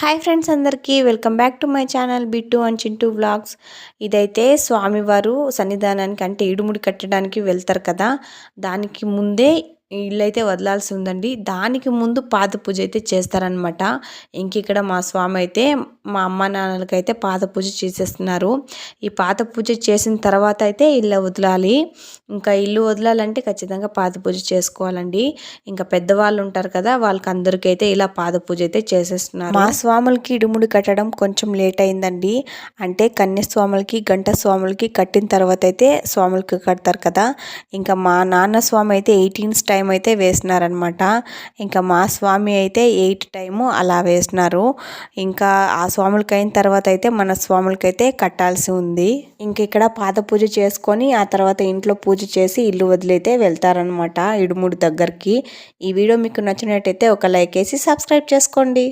Hi friends అందరికీ welcome back to my channel Bittu and Chintu vlogs ఇదైతే స్వామివారు సన్నిధానానికి అంటే ఇడుముడి కట్టడానికి వెళ్తారు కదా. దానికి ముందే ఇల్లు అయితే వదలాల్సి ఉందండి. దానికి ముందు పాద పూజ అయితే చేస్తారనమాట ఇంక ఇక్కడ మా స్వామి అయితే మా అమ్మ నాన్నలకైతే పాత పూజ చేసేస్తున్నారు. ఈ పాత పూజ చేసిన తర్వాత అయితే ఇల్లు వదలాలి. ఇంకా ఇల్లు వదలాలంటే ఖచ్చితంగా పాత పూజ చేసుకోవాలండి. ఇంకా పెద్దవాళ్ళు ఉంటారు కదా వాళ్ళకి అందరికైతే ఇలా పాద పూజ అయితే చేసేస్తున్నారు. మా స్వాములకి ఇడుముడి కట్టడం కొంచెం లేట్ అయిందండి. అంటే కన్య స్వాములకి గంట స్వాములకి కట్టిన తర్వాత అయితే స్వాములకి కడతారు కదా. ఇంకా మా నాన్న స్వామి అయితే ఎయిటీన్స్ టైం అయితే వేసినారనమాట ఇంకా మా స్వామి అయితే ఎయిట్ టైము అలా వేసినారు. ఇంకా ఆ స్వాములకి అయిన తర్వాత అయితే మన స్వాములకైతే కట్టాల్సి ఉంది. ఇంక ఇక్కడ పాద పూజ చేసుకొని ఆ తర్వాత ఇంట్లో పూజ చేసి ఇల్లు వదిలైతే వెళ్తారనమాట ఇడుముడి దగ్గరికి. ఈ వీడియో మీకు నచ్చినట్టయితే ఒక లైక్ వేసి సబ్స్క్రైబ్ చేసుకోండి.